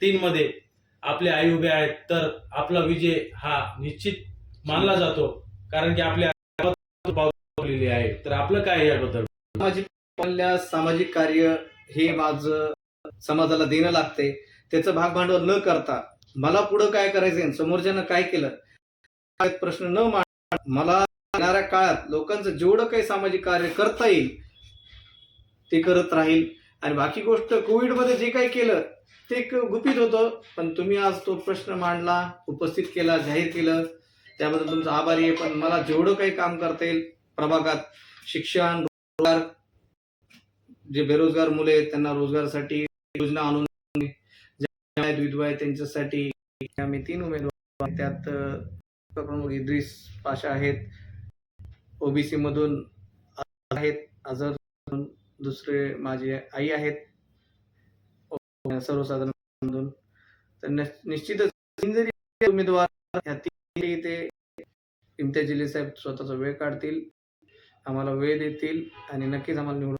तीन मध्ये आपले आई उभे आहेत तर आपला विजय हा निश्चित मानला जातो. कारण की आपल्या पावलेली आहे. तर आपलं काय याबद्दल? सामाजिक सामाजिक कार्य हे माझं समाजाला देणं लागते त्याचं भागभांडवल न करता मला पुढं काय करायचंय समोरच्यानं काय केलं? प्रश्न न मांड मला येणाऱ्या काळात लोकांचं जेवढं काही सामाजिक कार्य करता येईल ते करत राहील. आणि बाकी गोष्ट कोविडमध्ये जे काही केलं ते एक गुपित होतं पण तुम्ही आज तो प्रश्न मांडला उपस्थित केला जाहीर केलं. त्याबद्दल तुमचा आभारी आहे पण मला जेवढं काही काम करता येईल प्रभागात शिक्षण रोजगार जे बेरोजगार मुले आहेत त्यांना रोजगारासाठी योजना आणून विधवा आहेत त्यांच्यासाठी आम्ही तीन उमेदवार त्यात प्रमुख इद्रिस पाशा आहेत ओबीसी मधून आहेत अजर दुसरे माझे आई आहेत. सर्वसाधारण समजून तर निश्चितच जरी उमेदवार इथे तीन ते इम्तियाज जलील साहेब स्वतःचा वेळ काढतील आम्हाला वेळ देतील आणि नक्कीच आम्हाला निवडून